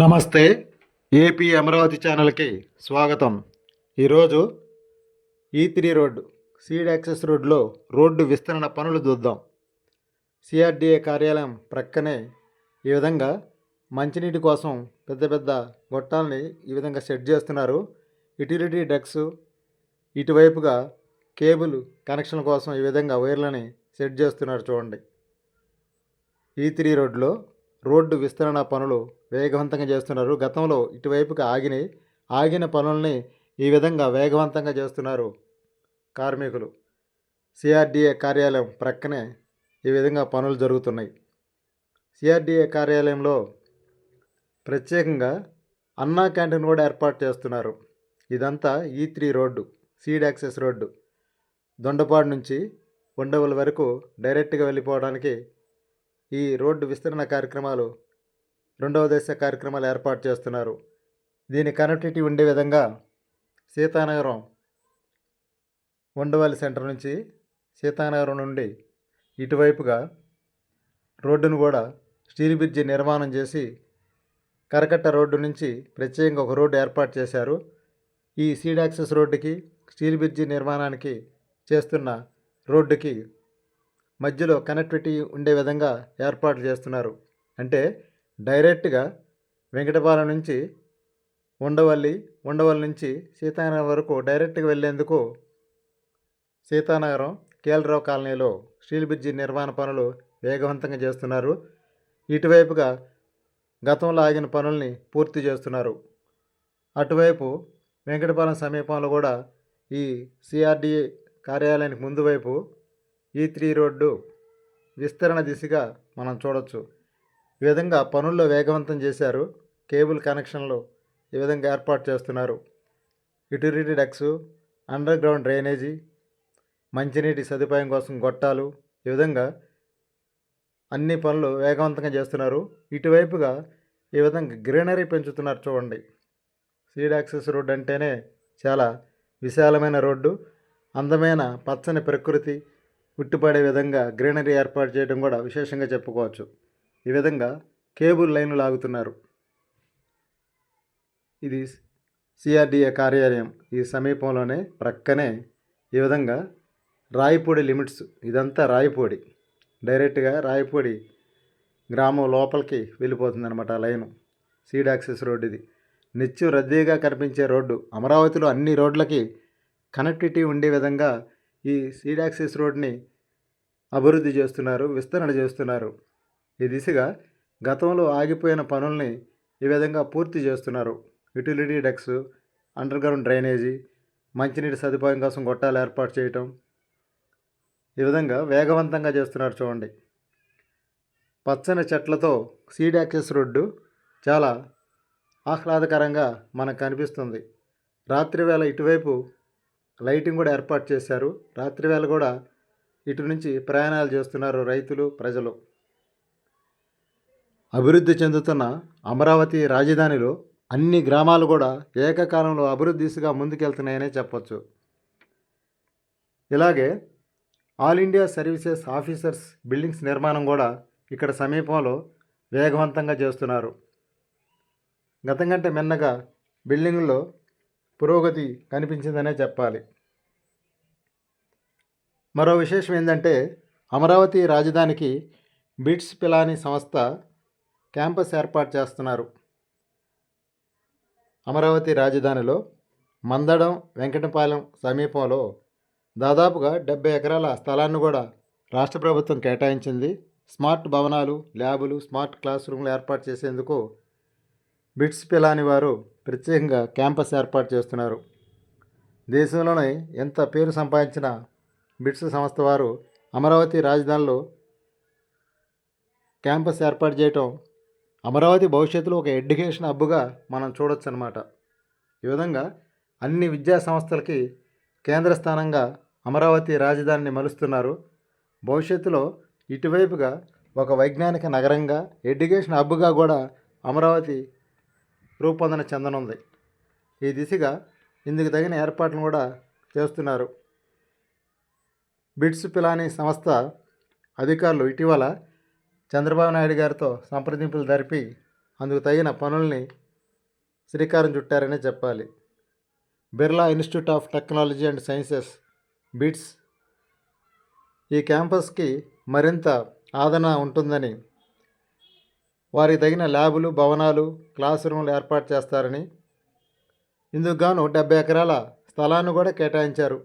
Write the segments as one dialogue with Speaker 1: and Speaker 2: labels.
Speaker 1: నమస్తే ఏపీ అమరావతి ఛానల్కి స్వాగతం. ఈరోజు E three road seed access రోడ్లో రోడ్డు విస్తరణ పనులు చూద్దాం. సిఆర్డీఏ కార్యాలయం ప్రక్కనే ఈ విధంగా మంచినీటి కోసం పెద్ద పెద్ద గొట్టాలని ఈ విధంగా సెట్ చేస్తున్నారు. యుటిలిటీ డక్స్ ఇటువైపుగా కేబుల్ కనెక్షన్ కోసం ఈ విధంగా వైర్లని సెట్ చేస్తున్నారు చూడండి. ఈ త్రీ రోడ్లో రోడ్డు విస్తరణ పనులు వేగవంతంగా చేస్తున్నారు. గతంలో ఇటువైపుగా ఆగినాయి ఆగిన పనుల్ని ఈ విధంగా వేగవంతంగా చేస్తున్నారు కార్మికులు. సిఆర్డీఏ కార్యాలయం ప్రక్కనే ఈ విధంగా పనులు జరుగుతున్నాయి. సిఆర్డీఏ కార్యాలయంలో ప్రత్యేకంగా అన్నా క్యాంటీన్ కూడా ఏర్పాటు చేస్తున్నారు. ఇదంతా E three road seed access road. Dondapadu నుంచి ఉండవల వరకు డైరెక్ట్గా వెళ్ళిపోవడానికి ఈ రోడ్డు విస్తరణ కార్యక్రమాలు రెండవ దశ కార్యక్రమాలు ఏర్పాటు చేస్తున్నారు. దీని కనెక్టివిటీ ఉండే విధంగా సీతానగరం ఉండవల్లి సెంటర్ నుంచి సీతానగరం నుండి ఇటువైపుగా రోడ్డును కూడా స్టీల్ బ్రిడ్జి నిర్మాణం చేసి కరకట్ట రోడ్డు నుంచి ప్రత్యేకంగా ఒక రోడ్డు ఏర్పాటు చేశారు. ఈ సీడ్ యాక్సెస్ రోడ్డుకి స్టీల్ బ్రిడ్జి నిర్మాణానికి చేస్తున్న రోడ్డుకి మధ్యలో కనెక్టివిటీ ఉండే విధంగా ఏర్పాటు చేస్తున్నారు. అంటే డైరెక్ట్గా వెంకటపాలెం నుంచి ఉండవల్లి ఉండవల్లి నుంచి సీతానగరం వరకు డైరెక్ట్గా వెళ్ళేందుకు సీతానగరం కేలరావు కాలనీలో స్టీల్ బ్రిడ్జి నిర్మాణ పనులు వేగవంతంగా చేస్తున్నారు. ఇటువైపుగా గతంలో ఆగిన పనుల్ని పూర్తి చేస్తున్నారు. అటువైపు వెంకటపాలెం సమీపంలో కూడా ఈ సిఆర్డీఏ కార్యాలయానికి ముందు వైపు ఈ త్రీ రోడ్డు విస్తరణ దిశగా మనం చూడొచ్చు. ఈ విధంగా పనుల్లో వేగవంతం చేశారు. కేబుల్ కనెక్షన్లు ఈ విధంగా ఏర్పాటు చేస్తున్నారు. Utility ducts under ground drainage మంచినీటి సదుపాయం కోసం గొట్టాలు ఈ విధంగా అన్ని పనులు వేగవంతంగా చేస్తున్నారు. ఇటువైపుగా ఈ విధంగా గ్రీనరీ పెంచుతున్నారు చూడండి. సీడ్ యాక్సెస్ రోడ్డు అంటేనే చాలా విశాలమైన రోడ్డు. అందమైన పచ్చని ప్రకృతి ఉట్టిపడే విధంగా గ్రీనరీ ఏర్పాటు చేయడం కూడా విశేషంగా చెప్పుకోవచ్చు. ఈ విధంగా కేబుల్ లైన్లు లాగుతున్నారు. ఇది సిఆర్డిఏ కార్యాలయం. ఈ సమీపంలోనే ప్రక్కనే ఈ విధంగా రాయపూడి లిమిట్స్. ఇదంతా రాయపూడి. డైరెక్ట్గా రాయపూడి గ్రామం లోపలికి వెళ్ళిపోతుంది అనమాట లైను. సీడ్ యాక్సెస్ రోడ్ ఇది. నిత్యం రద్దీగా కనిపించే రోడ్డు. అమరావతిలో అన్ని రోడ్లకి కనెక్టివిటీ ఉండే విధంగా ఈ సీడాక్సిస్ రోడ్ని అభివృద్ధి చేస్తున్నారు విస్తరణ చేస్తున్నారు. ఈ దిశగా గతంలో ఆగిపోయిన పనుల్ని ఈ విధంగా పూర్తి చేస్తున్నారు. Utility ducts under ground drainage మంచినీటి సదుపాయం కోసం గొట్టాలు ఏర్పాటు చేయటం ఈ విధంగా వేగవంతంగా చేస్తున్నారు చూడండి. పచ్చని చెట్లతో సీడ్ యాక్సెస్ రోడ్డు చాలా ఆహ్లాదకరంగా మనకు కనిపిస్తుంది. రాత్రివేళ ఇటువైపు లైటింగ్ కూడా ఏర్పాటు చేశారు. రాత్రివేళ కూడా ఇటు నుంచి ప్రయాణాలు చేస్తున్నారు రైతులు ప్రజలు. అభివృద్ధి చెందుతున్న అమరావతి రాజధానిలో అన్ని గ్రామాలు కూడా ఏకకాలంలో అభివృద్ధి దిశగా ముందుకెళ్తున్నాయనే చెప్పచ్చు. ఇలాగే all India services officers buildings నిర్మాణం కూడా ఇక్కడ సమీపంలో వేగవంతంగా చేస్తున్నారు. గతం కంటే మిన్నగా బిల్డింగుల్లో పురోగతి కనిపించిందనే చెప్పాలి. మరో విశేషం ఏంటంటే అమరావతి రాజధానికి బిట్స్ పిలాని సంస్థ క్యాంపస్ ఏర్పాటు చేస్తున్నారు. అమరావతి రాజధానిలో మందడం వెంకటపాలెం సమీపంలో దాదాపుగా డెబ్బై ఎకరాల స్థలాన్ని కూడా రాష్ట్ర ప్రభుత్వం కేటాయించింది. స్మార్ట్ భవనాలు ల్యాబులు స్మార్ట్ క్లాస్ రూమ్లు ఏర్పాటు చేసేందుకు బిట్స్ పిలాని వారు ప్రత్యేకంగా క్యాంపస్ ఏర్పాటు చేస్తున్నారు. దేశంలోనే ఎంత పేరు సంపాదించిన బిట్స్ సంస్థ వారు అమరావతి రాజధానిలో క్యాంపస్ ఏర్పాటు చేయటం అమరావతి భవిష్యత్తులో ఒక ఎడ్యుకేషన్ హబ్గా మనం చూడొచ్చు అనమాట ఈ విధంగా అన్ని విద్యా సంస్థలకి కేంద్ర స్థానంగా అమరావతి రాజధానిని మలుస్తున్నారు. భవిష్యత్తులో ఇటువైపుగా ఒక వైజ్ఞానిక నగరంగా ఎడ్యుకేషన్ హబ్గా కూడా అమరావతి రూపొందన చెందనుంది. ఈ దిశగా ఇందుకు తగిన ఏర్పాట్లను కూడా చేస్తున్నారు. బిట్స్ పిలాని సంస్థ అధికారులు ఇటీవల చంద్రబాబు నాయుడు గారితో సంప్రదింపులు జరిపి అందుకు తగిన పనుల్ని శ్రీకారం చుట్టారనే చెప్పాలి. Birla institute of technology and sciences BITS ఈ క్యాంపస్కి మరింత ఆదరణ ఉంటుందని వారికి తగిన ల్యాబులు భవనాలు క్లాస్ రూమ్లు ఏర్పాటు చేస్తారని ఇందుకు గాను డెబ్బై ఎకరాల స్థలాన్ని కూడా కేటాయించారు.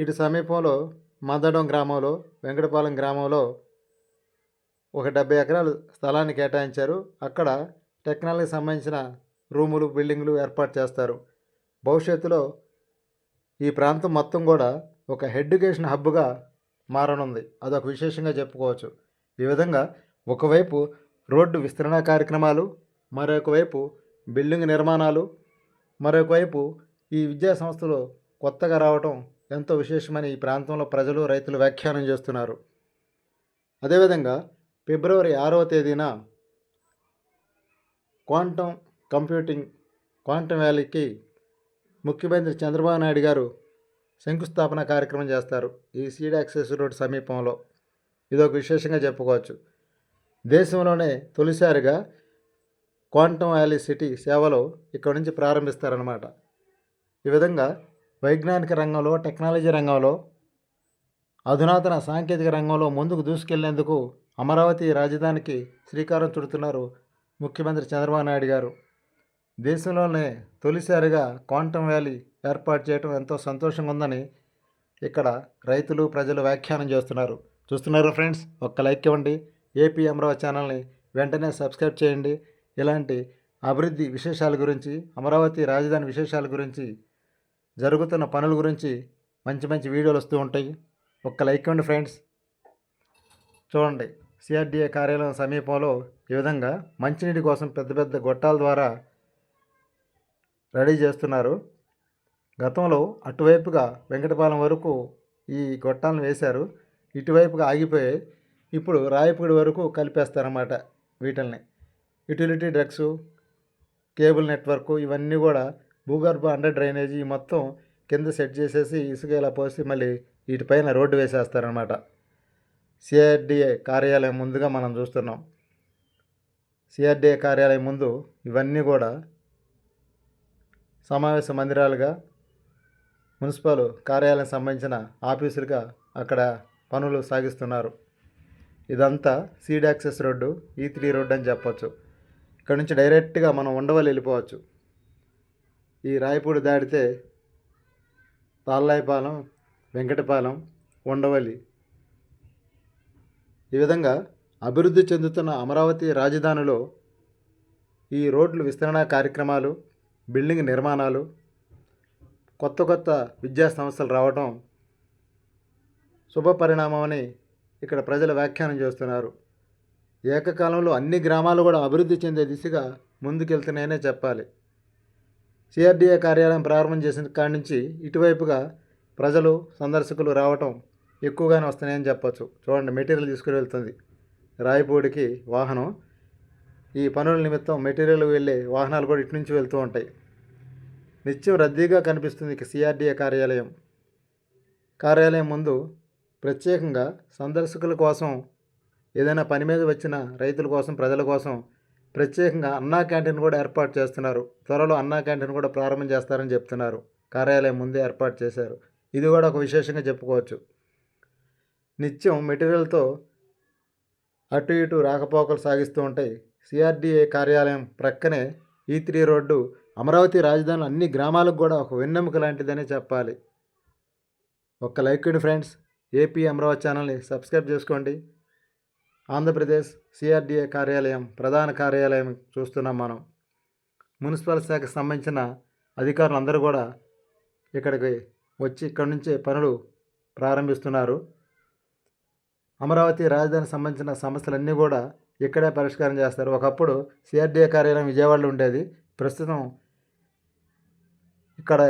Speaker 1: ఇటు సమీపంలో మందడం గ్రామంలో వెంకటపాలెం గ్రామంలో ఒక డెబ్బై ఎకరాల స్థలాన్ని కేటాయించారు. అక్కడ టెక్నాలజీకి సంబంధించిన రూములు బిల్డింగ్లు ఏర్పాటు చేస్తారు. భవిష్యత్తులో ఈ ప్రాంతం మొత్తం కూడా ఒక ఎడ్యుకేషన్ హబ్గా మారనుంది. అదొక విశేషంగా చెప్పుకోవచ్చు. ఈ విధంగా ఒకవైపు రోడ్డు విస్తరణ కార్యక్రమాలు మరొకవైపు బిల్డింగ్ నిర్మాణాలు మరొకవైపు ఈ విద్యా సంస్థలు కొత్తగా రావటం ఎంతో విశేషమని ఈ ప్రాంతంలో ప్రజలు రైతులు వ్యాఖ్యానం చేస్తున్నారు. అదేవిధంగా ఫిబ్రవరి ఆరవ తేదీన క్వాంటం కంప్యూటింగ్ క్వాంటం వ్యాలీకి ముఖ్యమంత్రి చంద్రబాబు నాయుడు గారు శంకుస్థాపన కార్యక్రమం చేస్తారు ఈ సీడ్ యాక్సెస్ రోడ్ సమీపంలో. ఇదొక విశేషంగా చెప్పుకోవచ్చు. దేశంలోనే తొలిసారిగా క్వాంటం వ్యాలీ సిటీ సేవలు ఇక్కడ నుంచి ప్రారంభిస్తారన్నమాట. ఈ విధంగా వైజ్ఞానిక రంగంలో టెక్నాలజీ రంగంలో అధునాతన సాంకేతిక రంగంలో ముందుకు దూసుకెళ్ళేందుకు అమరావతి రాజధానికి శ్రీకారం చుడుతున్నారు ముఖ్యమంత్రి చంద్రబాబు నాయుడు గారు. దేశంలోనే తొలిసారిగా క్వాంటమ్ వ్యాలీ ఏర్పాటు చేయడం ఎంతో సంతోషంగా ఉందని ఇక్కడ రైతులు ప్రజలు వ్యాఖ్యానం చేస్తున్నారు. చూస్తున్నారు ఫ్రెండ్స్? ఒక్క లైక్ ఇవ్వండి. ఏపీ అమరావతి ఛానల్ని వెంటనే సబ్స్క్రైబ్ చేయండి. ఇలాంటి అభివృద్ధి విశేషాల గురించి అమరావతి రాజధాని విశేషాల గురించి జరుగుతున్న పనుల గురించి మంచి మంచి వీడియోలు వస్తూ ఉంటాయి. ఒక్క లైక్ ఇవ్వండి ఫ్రెండ్స్. చూడండి సిఆర్డిఏ కార్యాలయం సమీపంలో ఈ విధంగా మంచినీటి కోసం పెద్ద పెద్ద గొట్టాల ద్వారా రెడీ చేస్తున్నారు. గతంలో అటువైపుగా వెంకటపాలెం వరకు ఈ గొట్టాలను వేశారు. ఇటువైపుగా ఆగిపోయాయి. ఇప్పుడు రాయపూడి వరకు కలిపేస్తారన్నమాట వీటిల్ని. యూటిలిటీ డ్రగ్స్ కేబుల్ నెట్వర్క్ ఇవన్నీ కూడా భూగర్భ అండర్ డ్రైనేజీ మొత్తం కింద సెట్ చేసేసి ఇసుక ఇలా పోసి మళ్ళీ వీటిపైన రోడ్డు వేసేస్తారనమాట సిఆర్డిఏ కార్యాలయం ముందుగా మనం చూస్తున్నాం. సిఆర్డిఏ కార్యాలయం ముందు ఇవన్నీ కూడా సమావేశ మందిరాలుగా మున్సిపల్ కార్యాలయం సంబంధించిన ఆఫీసులుగా అక్కడ పనులు సాగిస్తున్నారు. ఇదంతా seed access road e E three road అని చెప్పొచ్చు. ఇక్కడ నుంచి డైరెక్ట్గా మనం ఉండవల్లి వెళ్ళిపోవచ్చు. ఈ రాయపూడి దాటితే తాళ్ళాయిపాలెం వెంకటపాలెం ఉండవల్లి. ఈ విధంగా అభివృద్ధి చెందుతున్న అమరావతి రాజధానిలో ఈ రోడ్లు విస్తరణ కార్యక్రమాలు బిల్డింగ్ నిర్మాణాలు కొత్త కొత్త విద్యా సంస్థలు రావడం శుభ పరిణామమని ఇక్కడ ప్రజలు వ్యాఖ్యానం చేస్తున్నారు. ఏకకాలంలో అన్ని గ్రామాలు కూడా అభివృద్ధి చెందే దిశగా ముందుకెళ్తున్నాయనే చెప్పాలి. సిఆర్డీఏ కార్యాలయం ప్రారంభం చేసిన కాడి నుంచి ఇటువైపుగా ప్రజలు సందర్శకులు రావటం ఎక్కువగానే వస్తున్నాయని చెప్పచ్చు. చూడండి మెటీరియల్ తీసుకుని వెళ్తుంది రాయపూడికి వాహనం. ఈ పనుల నిమిత్తం మెటీరియల్ వెళ్ళే వాహనాలు కూడా ఇటు నుంచి వెళ్తూ ఉంటాయి. నిత్యం రద్దీగా కనిపిస్తుంది సిఆర్డీఏ కార్యాలయం. కార్యాలయం ముందు ప్రత్యేకంగా సందర్శకుల కోసం ఏదైనా పని మీద వచ్చిన రైతుల కోసం ప్రజల కోసం ప్రత్యేకంగా అన్నా క్యాంటీన్ కూడా ఏర్పాటు చేస్తున్నారు. త్వరలో అన్నా క్యాంటీన్ కూడా ప్రారంభం చేస్తారని చెప్తున్నారు. కార్యాలయం ముందే ఏర్పాటు చేశారు. ఇది కూడా ఒక విశేషంగా చెప్పుకోవచ్చు. నిత్యం మెటీరియల్తో అటు ఇటు రాకపోకలు సాగిస్తూ ఉంటాయి. సిఆర్డీఏ కార్యాలయం ప్రక్కనే ఈ త్రీ రోడ్డు అమరావతి రాజధాని అన్ని గ్రామాలకు కూడా ఒక వెన్నెముక లాంటిదనే చెప్పాలి. ఒక్క లైక్ ఫ్రెండ్స్. ఏపీ అమరావతి ఛానల్ని సబ్స్క్రైబ్ చేసుకోండి. ఆంధ్రప్రదేశ్ సిఆర్డీఏ కార్యాలయం ప్రధాన కార్యాలయం చూస్తున్నాం మనం. మున్సిపల్ శాఖకు సంబంధించిన అధికారులు అందరూ కూడా ఇక్కడికి వచ్చి ఇక్కడ నుంచే పనులు ప్రారంభిస్తున్నారు. అమరావతి రాజధానికి సంబంధించిన సమస్యలన్నీ కూడా ఇక్కడే పరిష్కారం చేస్తారు. ఒకప్పుడు సిఆర్డీఏ కార్యాలయం విజయవాడలో ఉండేది. ప్రస్తుతం ఇక్కడ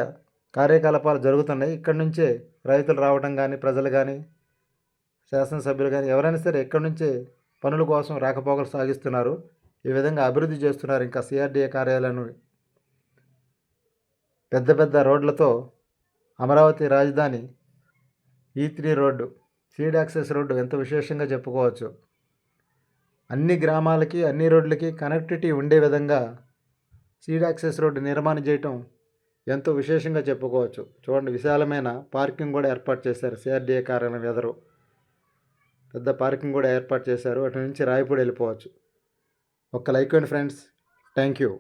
Speaker 1: కార్యకలాపాలు జరుగుతున్నాయి. ఇక్కడి నుంచే రైతులు రావడం కానీ ప్రజలు కానీ శాసనసభ్యులు కానీ ఎవరైనా సరే ఇక్కడి నుంచే పనుల కోసం రాకపోకలు సాగిస్తున్నారు. ఈ విధంగా అభివృద్ధి చేస్తున్నారు. ఇంకా సిఆర్డీఏ కార్యాలయాలను పెద్ద పెద్ద రోడ్లతో అమరావతి రాజధాని E three road seed access road ఎంత విశేషంగా చెప్పుకోవచ్చు? అన్ని గ్రామాలకి అన్ని రోడ్లకి కనెక్టివిటీ ఉండే విధంగా సీడ్ యాక్సెస్ రోడ్డు నిర్మాణం చేయటం ఎంతో విశేషంగా చెప్పుకోవచ్చు. చూడండి విశాలమైన పార్కింగ్ కూడా ఏర్పాటు చేశారు సిఆర్డీఏ కార్యాలయం ఎదురు. పెద్ద పార్కింగ్ కూడా ఏర్పాటు చేశారు. అటు నుంచి రాయపూడి వెళ్ళిపోవచ్చు. ఒక్క లైక్ అండి ఫ్రెండ్స్. Thank you